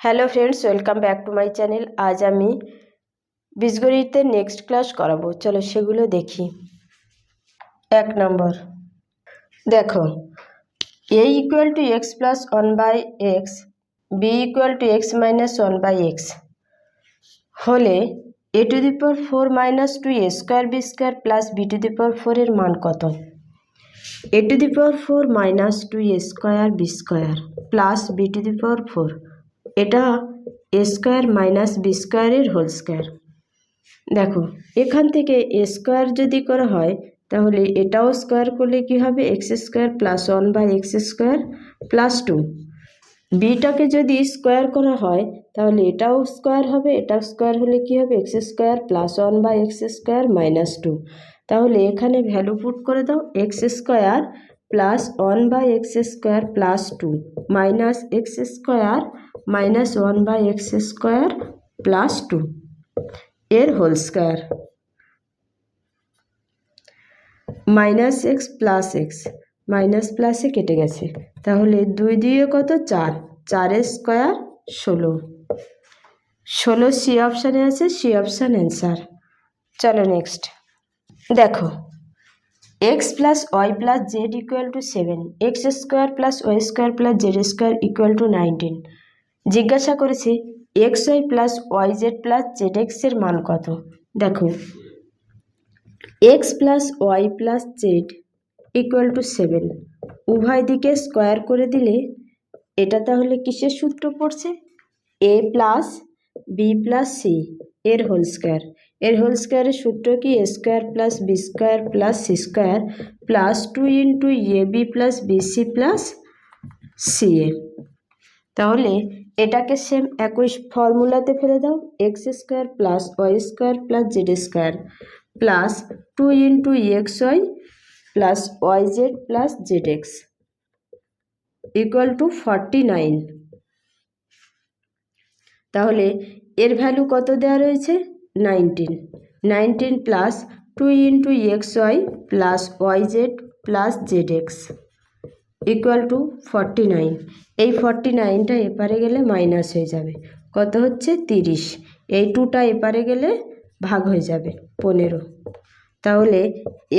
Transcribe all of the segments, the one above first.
Hello friends welcome back to my channel আজ আমি বীজগণিতের next class করাবো। চলো সেগুলো দেখি। এক নম্বর। দেখো A equal to X plus one by X B equal to X minus one by X হলে A to the power four minus two A square B square plus B to the power ফোরের মান কত? A to the power four minus two A square B square plus B to the power four এটা এ square minus B স্কোয়ারের whole square দেখো, এখান থেকে এ square যদি করা হয়, তাহলে এটাও স্কোয়ার করলে কি হবে? X square plus one by X square plus two বিটাকে যদি স্কোয়ার করা হয়, তাহলে এটাও স্কোয়ার হবে, এটাও স্কোয়ার হলে কি হবে? X square plus one by X square minus two তাহলে এখানে ভ্যালু পুট করে দাও X square plus one by X square plus two minus X square minus one by X square plus two এর whole square minus X plus X minus প্লাসে কেটে গেছে। তাহলে দুই দিয়ে কত? চার। চারের স্কোয়ার ষোলো। ষোলো সি অপশানে আছে, সি অপশান অ্যান্সার চলো নেক্সট দেখো X plus Y plus Z equal to seven X square plus Y square plus Z square equal to nineteen জিজ্ঞাসা করেছে, X Y plus Y Z plus Z এক্সের মান কত? দেখো, X plus Y plus Z equal to seven উভয় দিকে square করে দিলে এটা তাহলে কিসের সূত্র পড়ছে? A plus B plus C এর হোল স্কোয়ার এর হোল স্কোয়ারের সূত্র কি? A square plus B square plus C square plus two into A B plus B C plus C A তাহলে এটাকে সেম একই ফর্মুলাতে ফেলে দাও X square plus Y square plus Z square plus two into X Y plus Y Z plus Z X equal to forty nine তাহলে এর value কত দেওয়া রয়েছে? Nineteen nineteen plus two into X Y plus Y Z plus Z X equal to forty nine এই forty নাইনটা এপারে গেলে minus হয়ে যাবে। কত হচ্ছে? তিরিশ। এই টুটা এপারে গেলে ভাগ হয়ে যাবে, পনেরো। তাহলে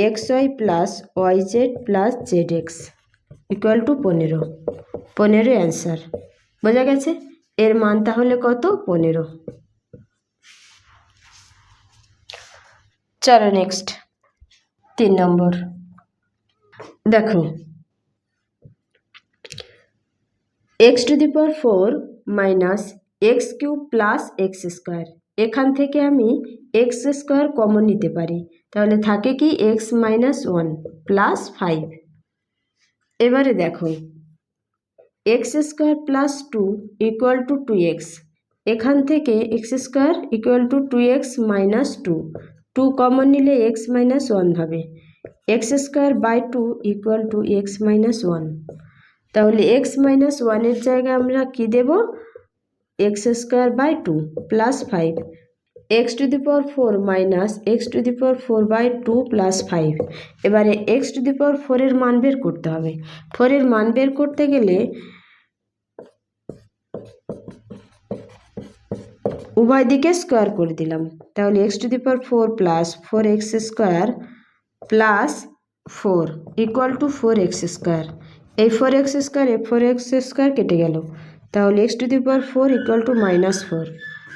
X Y plus Y Z plus Z X equal to পনেরো। পনেরো অ্যান্সার বোঝা গেছে? এর মান তাহলে কত? পনেরো। চলো নেক্সট তিন নম্বর। দেখো X to the power four minus X cube plus X square এখান থেকে আমি এক্স স্কোয়ার কমন নিতে পারি। তাহলে থাকে কি X minus one plus five এবারে দেখো X square plus two equal to two X এখান থেকে X square equal to two X minus two two common নিলে এক্স মাইনাস ওয়ান হবে। X square by two equal to X minus one তাহলে x minus ওয়ানের জায়গায় আমরা কি দেব? X square by two plus five X to the power four minus X to the power four by two plus five এবারে x to the power ফোরের মান বের করতে হবে। ফোরের মান বের করতে গেলে উভয় দিকে স্কোয়ার করে দিলাম। তাহলে X to the power four plus four X square plus four equal to four X square এই ফোর এক্স স্কোয়ার এই ফোর এক্স স্কোয়ার কেটে গেল। তাহলে X to the power four equal to minus four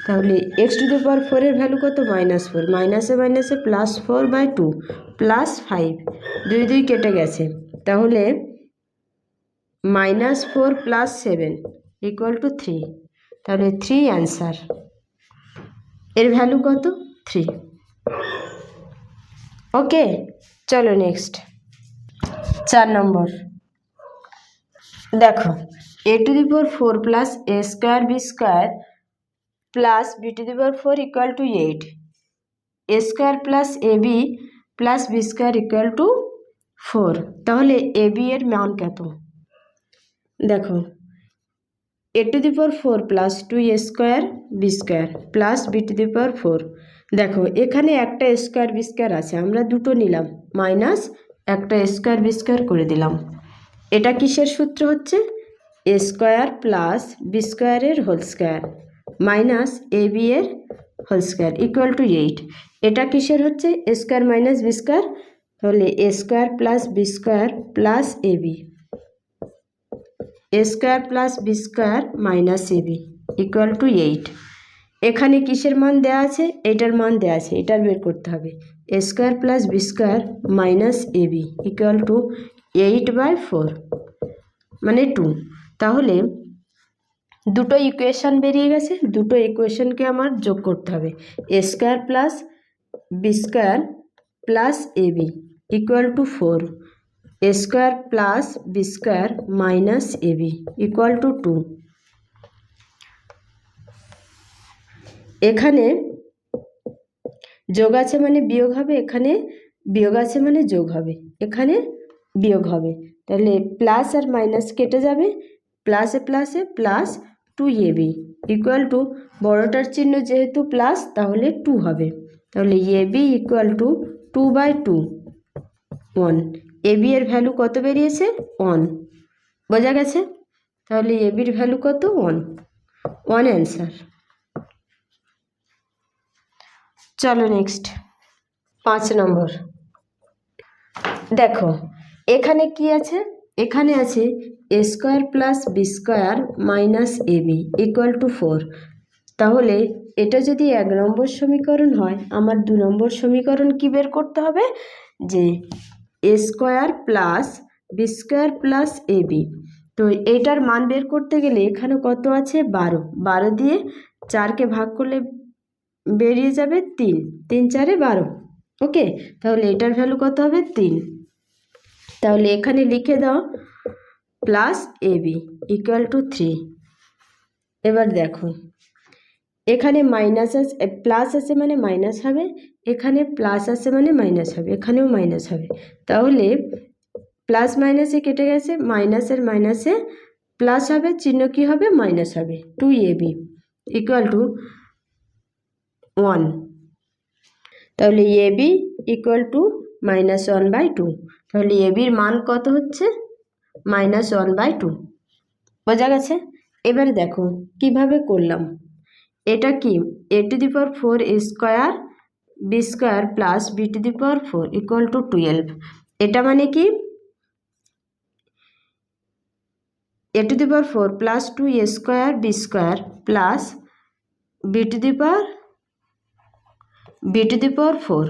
তাহলে x to the power ফোরের value কত? Minus four মাইনাসে মাইনাসে plus four by two plus five দুই দুই কেটে গেছে। তাহলে minus four plus seven equal to three তাহলে থ্রি অ্যান্সার এর ভ্যালু কত? থ্রি ওকে চলো নেক্সট চার নম্বর। দেখো। A to the power four plus A square B square plus B to the power four equal to eight A square plus A B plus B square equal to four তাহলে A B এর মান কত? দেখো। A to the power four plus two A square B square plus B to the power four দেখো, এখানে একটা square B square আছে, আমরা দুটো নিলাম মাইনাস একটা স্কোয়ার বি স্কোয়ার করে দিলাম। এটা কিসের সূত্র হচ্ছে? এ স্কোয়ার প্লাস বি স্কোয়ারের whole square minus A B এর whole square equal to eight. এটা কিসের হচ্ছে? A square minus B square. তাহলে A square plus B square plus A B. A square plus B square minus A B equal to eight. এখানে কিসের মান দেওয়া আছে? এটার মান দেওয়া আছে। এটার বের করতে হবে। A square plus B square minus B equal to eight by four মানে টু তাহলে দুটো ইকুয়েশন বেরিয়ে গেছে, দুটো ইকুয়েশনকে আমার যোগ করতে হবে। A square plus B square plus A B equal to four A square plus B square minus A B equal to two এখানে যোগ আছে মানে বিয়োগ হবে, এখানে বিয়োগ আছে মানে যোগ হবে। এখানে বিয়োগ হবে। তাহলে প্লাস আর মাইনাস কেটে যাবে। প্লাসে প্লাসে plus two A B equal to বড়টার চিহ্ন যেহেতু প্লাস তাহলে টু হবে। তাহলে A B equal to two by two one A B এর ভ্যালু কত বেরিয়েছে? ওয়ান বোঝা গেছে? তাহলে এ বির ভ্যালু কত? ওয়ান ওয়ান অ্যান্সার চলো নেক্সট পাঁচ নম্বর। দেখো এখানে কি আছে? এখানে আছে A square plus B square minus A B equal to four তাহলে এটা যদি এক নম্বর সমীকরণ হয়, আমার দু নম্বর সমীকরণ কি বের করতে হবে? যে A square plus B square plus A B তো এইটার মান বের করতে গেলে এখানে কত আছে? বারো। বারো দিয়ে চারকে ভাগ করলে বেরিয়ে যাবে তিন। তিন চারে বারো। ওকে? তাহলে এটার ভ্যালু কত হবে? তিন। তাহলে এখানে লিখে দাও plus A B equal to three এবার দেখো, এখানে মাইনাস আছে প্লাস আছে মানে মাইনাস হবে, এখানে প্লাস আছে মানে মাইনাস হবে, এখানেও মাইনাস হবে। তাহলে প্লাস মাইনাসে কেটে গেছে মাইনাসের মাইনাসে প্লাস হবে, চিহ্ন কী হবে? মাইনাস হবে। Two A B equal to one তাহলে A B equal to minus one by two তাহলে এ বির মান কত হচ্ছে? মাইনাস ওয়ান বাই টু বোঝা গেছে? এবারে দেখো, কীভাবে করলাম? এটা কি? A to the power four square B square plus B to the power four equal to twelve এটা মানে কি? A to the power four plus two A square B square plus B to the power B to the power four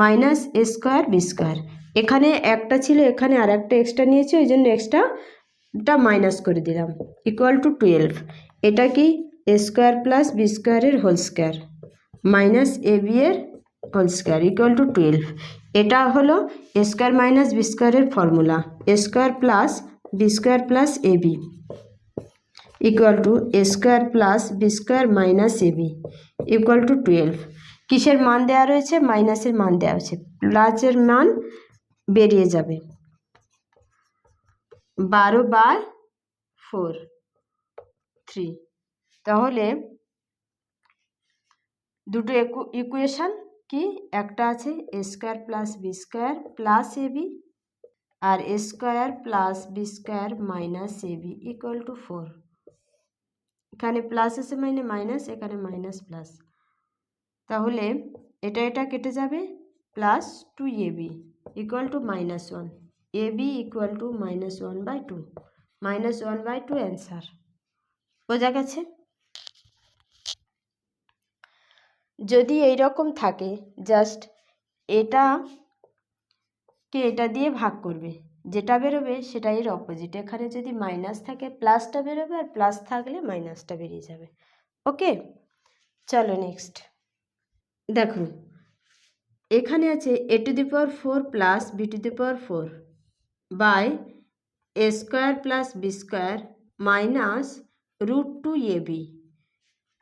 minus A square B square এখানে একটা ছিল, এখানে আর একটা extra নিয়েছি, ওই জন্য এক্সট্রাটা মাইনাস করে দিলাম। ইকুয়াল টু টুয়েলভ এটা কি? এ স্কোয়ার প্লাস বি স্কোয়ারের whole square minus A B whole square equal to twelve এটা হলো এ স্কোয়ার মাইনাস বি স্কোয়ারের formula A square plus B square plus A B equal to A square plus B square minus A B equal to twelve কিসের মান দেওয়া রয়েছে? মাইনাসের মান দেওয়া হয়েছে। প্লাসের মান বেরিয়ে যাবে। বারো বার ফোর, থ্রি। তাহলে দুটো ইকুয়েশন কি? একটা আছে A square plus B square plus A B R A square plus B square minus A B equal to four এখানে প্লাস আছে মানে মাইনাস, এখানে মাইনাস প্লাস। তাহলে এটা এটা কেটে যাবে plus two a b equal to minus one a b equal to minus one by two minus one by two answer বোঝা গেছে? যদি এই রকম থাকে জাস্ট এটা কে এটা দিয়ে ভাগ করবে। যেটা বেরোবে সেটা এর অপোজিট এখানে যদি মাইনাস থাকে প্লাসটা বেরোবে আর প্লাস থাকলে মাইনাসটা বেরিয়ে যাবে। ওকে চলো নেক্সট দেখো এখানে আছে a to the power four plus b to the power four by a square plus b square minus root two a b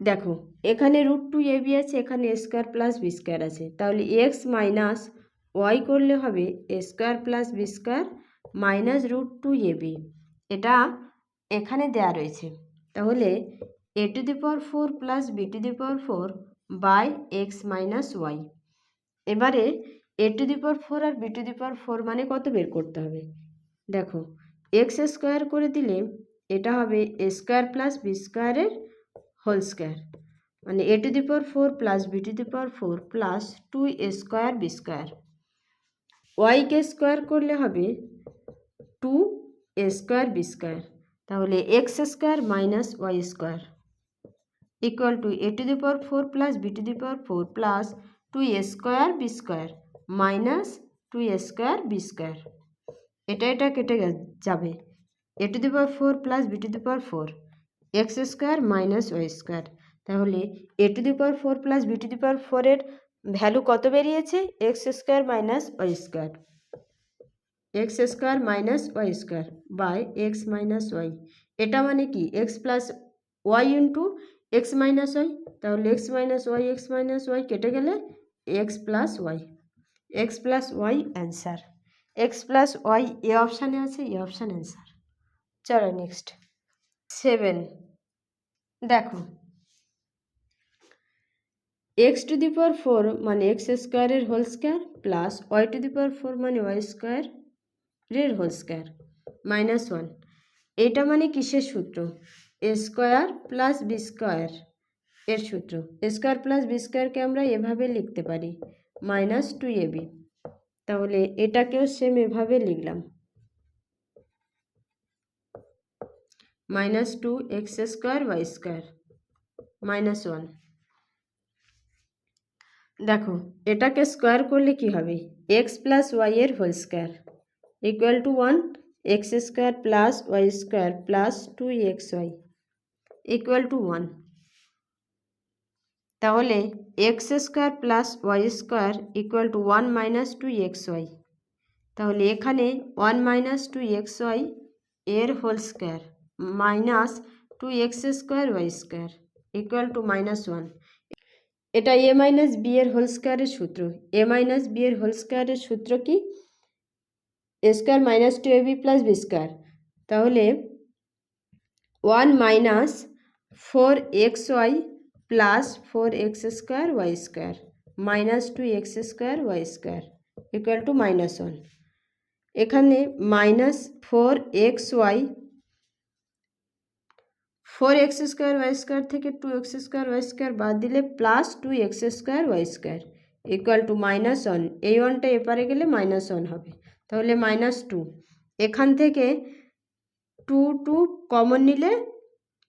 দেখো এখানে রুট টু এ বি আছে, এখানে স্কোয়ার প্লাস বি স্কোয়ার আছে। তাহলে x minus y করলে হবে square plus b square minus root two a b এটা এখানে দেয়া রয়েছে। তাহলে a to the power four plus b to the power four by x minus y. এবারে a to the power four R b to the power four মানে কত বের করতে হবে? দেখো, এক্স স্কোয়ার করে দিলে এটা হবে এ স্কোয়ার প্লাস বি স্কোয়ারের হোল স্কোয়ার। মানে a to the power four plus b to the power four plus two a square b square. ওয়াইকে square করলে হবে two a square b square. তাহলে x square minus y square. Equal to a to the power four plus b to the power four plus two a square b square minus two a square b square এটা এটা কেটে যাবে। A to the power four plus b to the power four x square minus y square তাহলে a to the power four plus b to the power ফোরের value কত বেরিয়েছে? X square minus y square x square minus y square by x minus y এটা মানে কি? X plus y into x minus y তাহলে x minus y x minus y কেটে গেলে x plus y x plus y answer x plus y a অপশানে আছে, এ option answer চলো next seven দেখো। X to the power four মানে x স্কোয়ারের whole square plus y to the power four মানে y স্কোয়ারের হোল স্কোয়ার মাইনাস ওয়ান এটা মানে কিসের সূত্র? স্কোয়ার প্লাস বি স্কোয়ার এর সূত্র। এ স্কোয়ার প্লাস বি স্কোয়ারকে আমরা এভাবে লিখতে পারি। মাইনাস টু এ বি তাহলে এটাকেও সেম এভাবে লিখলাম। Minus two x square y square minus one দেখো, এটাকে স্কোয়ার করলে কি হবে? এক্স প্লাস ওয়াই এর whole square equal to one x square plus y square plus two x y equal to one তাহলে x square plus y square equal to one minus two x y তাহলে এখানে one minus two x y এর whole square minus two x square y square equal to minus one এটা a minus b এর whole স্কোয়ারের সূত্র। A minus b এর whole স্কোয়ারের সূত্র কি? A square minus two a b plus b square তাহলে one minus four x y plus four x square y square minus two x square y square equal to minus one এখানে minus four x y four x square y square থেকে two x square y square বাদ দিলে plus two x square y square equal to minus one এই ওয়ানটা এপারে গেলে minus one হবে তাহলে মাইনাস টু এখান থেকে টু টু কমন নিলে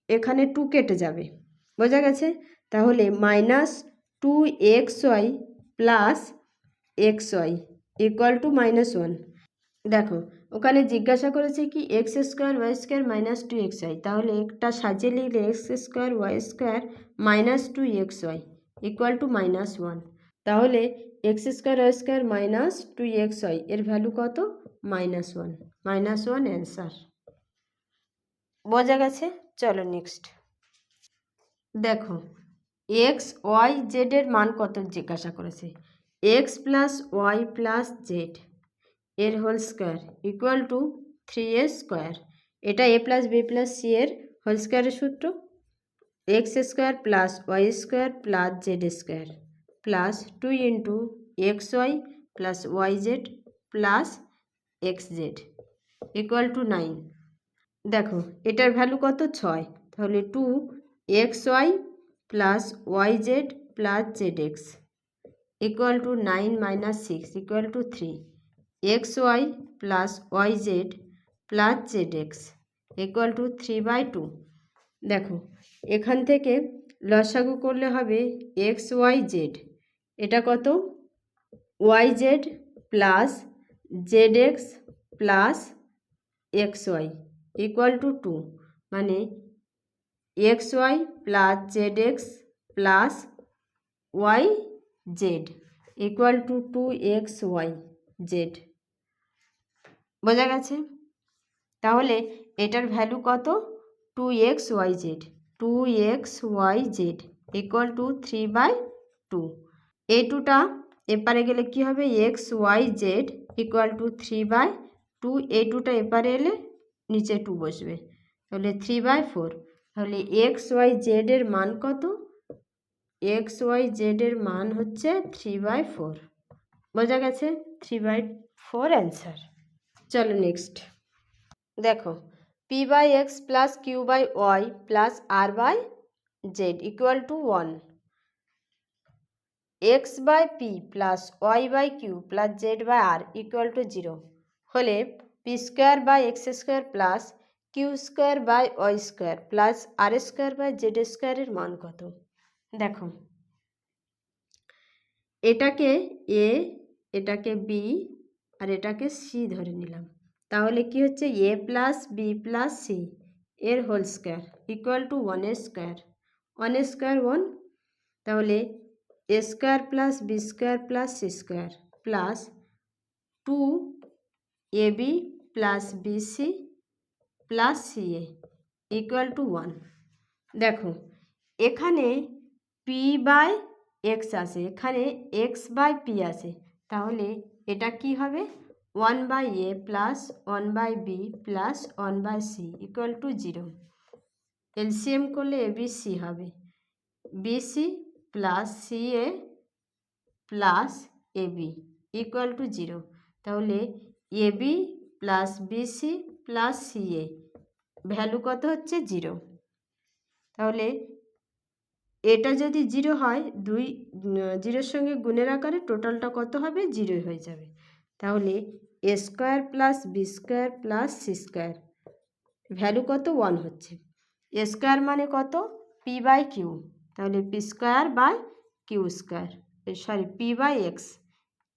এখানে টু কেটে যাবে। বোঝা গেছে? তাহলে minus two x y plus x y equal to minus one. দেখো, ওখানে জিজ্ঞাসা করেছে কি x square y square minus two x y. তাহলে একটা সাজিয়ে লিখলে x square y square minus two x y equal to minus one. তাহলে x square y square minus two x y এর ভ্যালু কত? Minus one. Minus one answer. বোঝা গেছে? চলো নেক্সট দেখো এক্স ওয়াই জেডের মান কত জিজ্ঞাসা করেছে? X plus y plus z এর whole square equal to three a square এটা a plus b plus c এর হোল স্কোয়ারের সূত্র। X square plus y square plus z square plus two into x y plus y z plus x z equal to nine দেখো, এটার value কত? ছয়। তাহলে two x y plus y z plus z x equal to nine minus six equal to three x y plus y z plus z x equal to three by two দেখো, এখান থেকে লসাগু করলে হবে x y z এটা কত? Y z plus z x plus x y equal to two মানে x y plus z x plus y z equal to two x y z বোঝা গেছে? তাহলে এটার ভ্যালু কত? Two x y z two x y z equal to three by two এই টুটা এপারে গেলে কি হবে? X y z equal to three by two এই টুটা এপারে এলে নিচে টু বসবে। তাহলে থ্রি বাই ফোর তাহলে এক্স ওয়াই জেডের মান কত? এক্স ওয়াই জেডের মান হচ্ছে থ্রি বাই ফোর বোঝা গেছে? থ্রি বাই ফোর অ্যান্সার চলো নেক্সট দেখো p by x plus q by y plus r by z equal to one x by p plus y by q plus z by r equal to zero হলে p square by x square plus q square by y square plus r square by z square মান কত? দেখো, এটাকে এ এটাকে B আর এটাকে C ধরে নিলাম। তাহলে কি হচ্ছে? A plus b plus c এর whole square equal to one square one square one তাহলে a square plus b square plus c square plus two a b plus b c plus c a equal to one দেখো, এখানে P by x আছে, এখানে x by P আছে। তাহলে এটা কি হবে? One by a plus one by b plus one by c equal to zero LCM করলে এ বি সি হবে। B c plus c a plus a b equal to zero তাহলে a b plus b c plus c a value কত হচ্ছে? Zero. তাহলে এটা যদি zero হয়, দুই, জিরোর সঙ্গে গুণের আকারে টোটালটা কত হবে? জিরোই হয়ে যাবে। তাহলে a square plus b square plus c square. Value কত? ওয়ান হচ্ছে। এ স্কোয়ার মানে কত? P by q. তাহলে p square by q square. Sorry, p by x.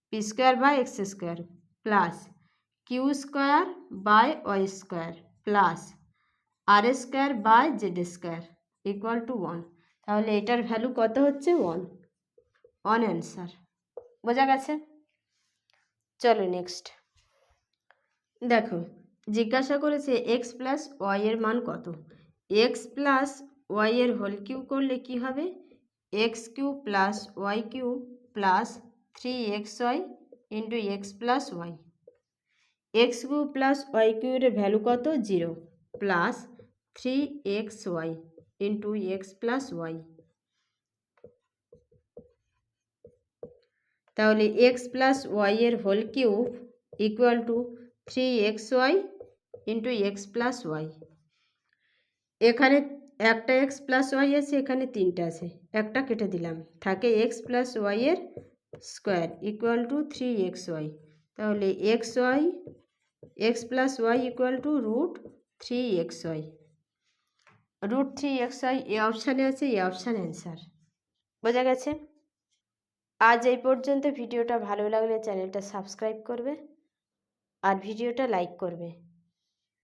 P square by x square plus q square by y square plus r square by z square equal to one. তাহলে এটার value কত হচ্ছে? One. One answer. বোঝা গেছে? চলো next. দেখো, জিজ্ঞাসা করেছে এক্স প্লাস ওয়াই এর মান কত? এক্স প্লাস ওয়াই এর হোল কিউ করলে কি হবে? X cube plus y cube plus three x y into x plus y x cube plus y কিউর value কত? Zero. Plus three x y into x plus y. তাহলে x plus y এর whole cube equal to three x y into x plus y. এখানে একটা x plus Y আছে, এখানে তিনটা আছে। একটা কেটে দিলাম। থাকে এক্স প্লাস ওয়াই এর square equal to three x y. তাহলে x y x plus y equal to root three x y root three x y a অপশানে আছে, এ অপশান অ্যান্সার বোঝা গেছে? আজ এই পর্যন্ত। ভিডিওটা ভালো লাগলে চ্যানেলটা সাবস্ক্রাইব করবে আর ভিডিওটা লাইক করবে।